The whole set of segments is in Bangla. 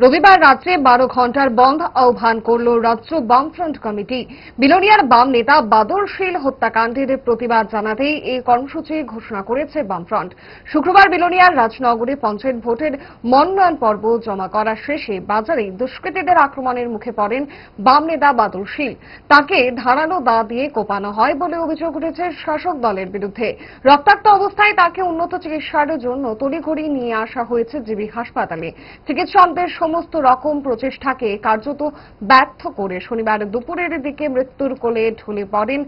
রবিবার রাত্রে বারো ঘণ্টার বন্ধ আহ্বান করল রাজ্য বামফ্রন্ট কমিটি। বিলোনিয়ার বাম নেতা বাদল শীল হত্যাকাণ্ডের প্রতিবাদ জানাতেই এই কর্মসূচি ঘোষণা করেছে বামফ্রন্ট। শুক্রবার বিলোনিয়ার রাজনগরে পঞ্চায়েত ভোটের মনোনয়ন পর্ব জমা করা শেষে বাজারে দুষ্কৃতীদের আক্রমণের মুখে পড়েন বাম নেতা বাদল শীল। তাকে ধারালো দা দিয়ে কোপানো হয় বলে অভিযোগ উঠেছে শাসক দলের বিরুদ্ধে। রক্তাক্ত অবস্থায় তাকে উন্নত চিকিৎসার জন্য তড়িঘড়ি নিয়ে আসা হয়েছে জিবি হাসপাতালে। চিকিৎসকদের সমস্ত রকম প্রচেষ্টাকে কার্যত ব্যর্থ করে শনিবার দুপুরের দিকে মৃত্যুর কোলে ঢলে পড়েন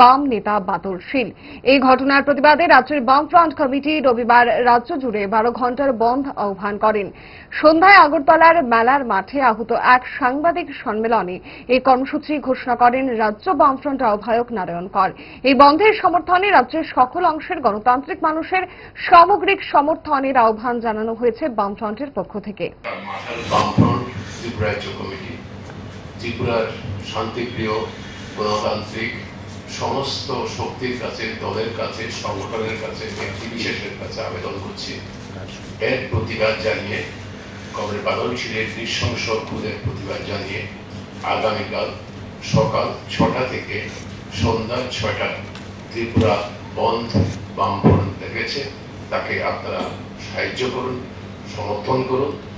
বাম নেতা বাদল শীল এই ঘটনার প্রতিবাদে রাজ্যের বামফ্রন্ট কমিটি রবিবার রাজ্য জুড়ে বারো ঘণ্টার বন্ধ আহ্বান করেন। সন্ধ্যায় আগরতলার মেলার মাঠে আহত এক সাংবাদিক সম্মেলনে এই কর্মসূচি ঘোষণা করেন রাজ্য বামফ্রন্ট আহ্বায়ক নারায়ণ কর। এই বন্ধের সমর্থনে রাজ্যের সকল অংশের গণতান্ত্রিক মানুষের সামগ্রিক সমর্থনের আহ্বান জানানো হয়েছে বামফ্রন্টের পক্ষ থেকে। বামফ্রন্ট ত্রিপুরা রাজ্য কমিটি। ত্রিপুরার শান্তিপ্রিয় গণতান্ত্রিক সমস্ত শক্তির কাছে, দলের কাছে, সংগঠনের কাছে ব্যক্তি বিশেষের কাছে আবেদন করছি। এর প্রতিবাদ জানিয়ে, কমরেড বাদল ছিলের নৃশংস খুদের প্রতিবাদ জানিয়ে আগামীকাল সকাল ছটা থেকে সন্ধ্যা ছটা ত্রিপুরা বন্ধ বামফ্রন্ট দেখেছে তাকে আপনারা সাহায্য করুন, সমর্থন করুন।